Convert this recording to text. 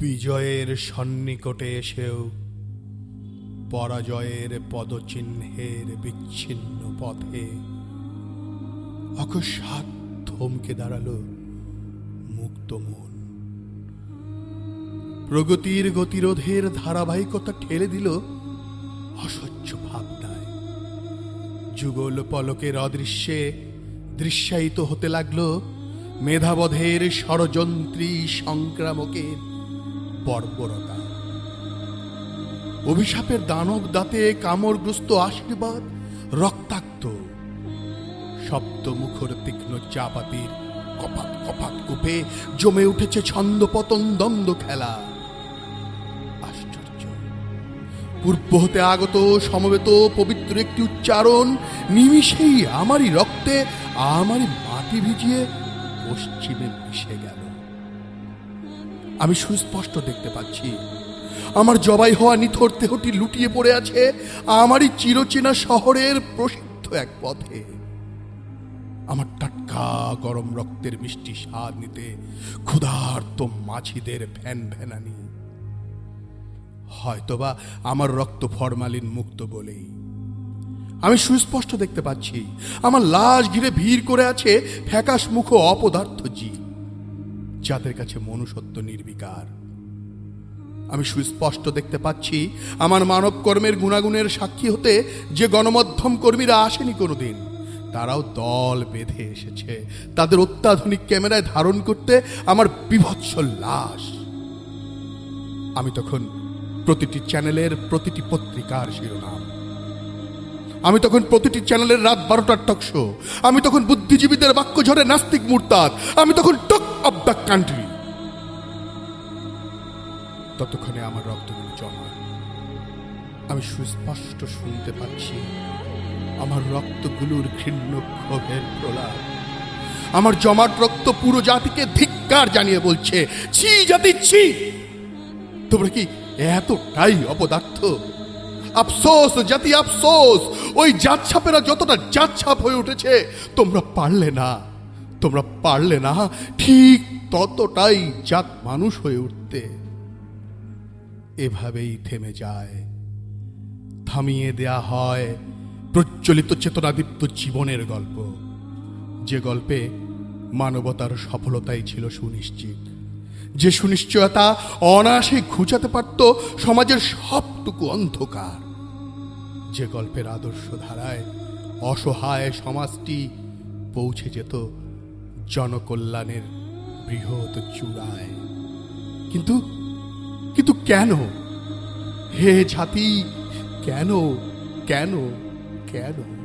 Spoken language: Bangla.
বিজয়ের সন্নিকটে এসেও পরাজয়ের পদচিহ্নের বিচ্ছিন্ন পথে অকস্মাৎ থমকে দাঁড়াল মুক্ত মন। প্রগতির গতিরোধের ধারাবাহিকতা ঠেলে দিল অসহ্য ভাবনায়। যুগল পলকের অদৃশ্যে দৃশ্যায়িত হতে লাগল মেধাবধের ষড়যন্ত্রী সংক্রামকের বর্বরতা। অভিশাপের দানব দাঁতে কামড়গ্রস্ত আশীর্বাদ, রক্তাক্ত। সপ্তমুখর তীক্ষ্ণ চাপাতির কপাত কপাত কূপে জমে উঠেছে ছন্দ পতন দ্বন্দ্ব খেলা। আশ্চর্য। পূর্ব হতে আগত সমবেত পবিত্র একটি উচ্চারণ নিমিষেই আমারই রক্তে, আমারই মাটি ভিজিয়ে পশ্চিমে মিশে গেল। আমি সুস্পষ্ট দেখতে পাচ্ছি। আমার জবাই হওয়া নিথর দেহটি লুটিয়ে পড়ে আছে আমারই চিরচেনা শহরের প্রসিদ্ধ এক পথে। আমার টাটকা গরম রক্তের মিষ্টি স্বাদ নিতে ক্ষুধার্ত মাছিদের ভ্যান ভ্যানানি হয়তোবা আমার রক্ত ফরমালিন মুক্ত বলেই। আমি সুস্পষ্ট দেখতে পাচ্ছি, আমার লাশ ঘিরে ভিড় করে আছে ফ্যাকাশ মুখ অপদার্থ জীব। যাদের কাছে মনুষ্যত্ব নির্বিকার। আমি সুস্পষ্ট দেখতে পাচ্ছি, আমার মানব কর্মের গুণাগুণের সাক্ষী হতে যে গণমাধ্যম কর্মীরা আসেনি কোনোদিন, তারাও দল বেঁধে এসেছে। তাদের অত্যাধুনিক ক্যামেরায় ধারণ করতে আমার বিভৎস লাশ। আমি তখন প্রতিটি চ্যানেলের প্রতিটি পত্রিকার শিরোনাম। আমি তখন প্রতিটি চ্যানেলের রাত বারোটার টক শো। আমি তখন বুদ্ধিজীবীদের বাক্য ঝরে নাস্তিক মুরতাদ। আমি তখন টক অব দ্য কান্ট্রি। ততক্ষণে আমার রক্তগুলো জমা আমি সুস্পষ্ট শুনতে পাচ্ছি আমার রক্তগুলোর ঘৃণ্য ক্ষোভের প্রলাপ। আমার জমাট রক্ত পুরো জাতিকে ধিক্কার জানিয়ে বলছে, ছি, জাতি, ছি! তোমরা কি এতটাই অপদার্থ? আফসোস, জাতি আফসোস। ওই জাত ছাপেরা যতটা জাত ছাপ হয়ে উঠেছে, তোমরা পারলে না। তোমরা পারলে না, ঠিক ততটাই জাত মানুষ হয়ে উঠতে। এভাবেই থেমে যায়। থামিয়ে দেয়া হয় প্রজ্বলিত চেতনাদীপ্ত জীবনের গল্প। যে গল্পে মানবতার সফলতাই ছিল সুনিশ্চিত। যে সুনিশ্চয়তা অনায়াসে ঘুচাতে পারত সমাজের সবটুকু অন্ধকার। যে গল্পের আদর্শ ধারায় অসহায় সমাজটি পৌঁছে যেত জনকল্যাণের বৃহৎ চূড়ায়। কিন্তু কিন্তু কেন? হে ছাতি কেন কেন কেন?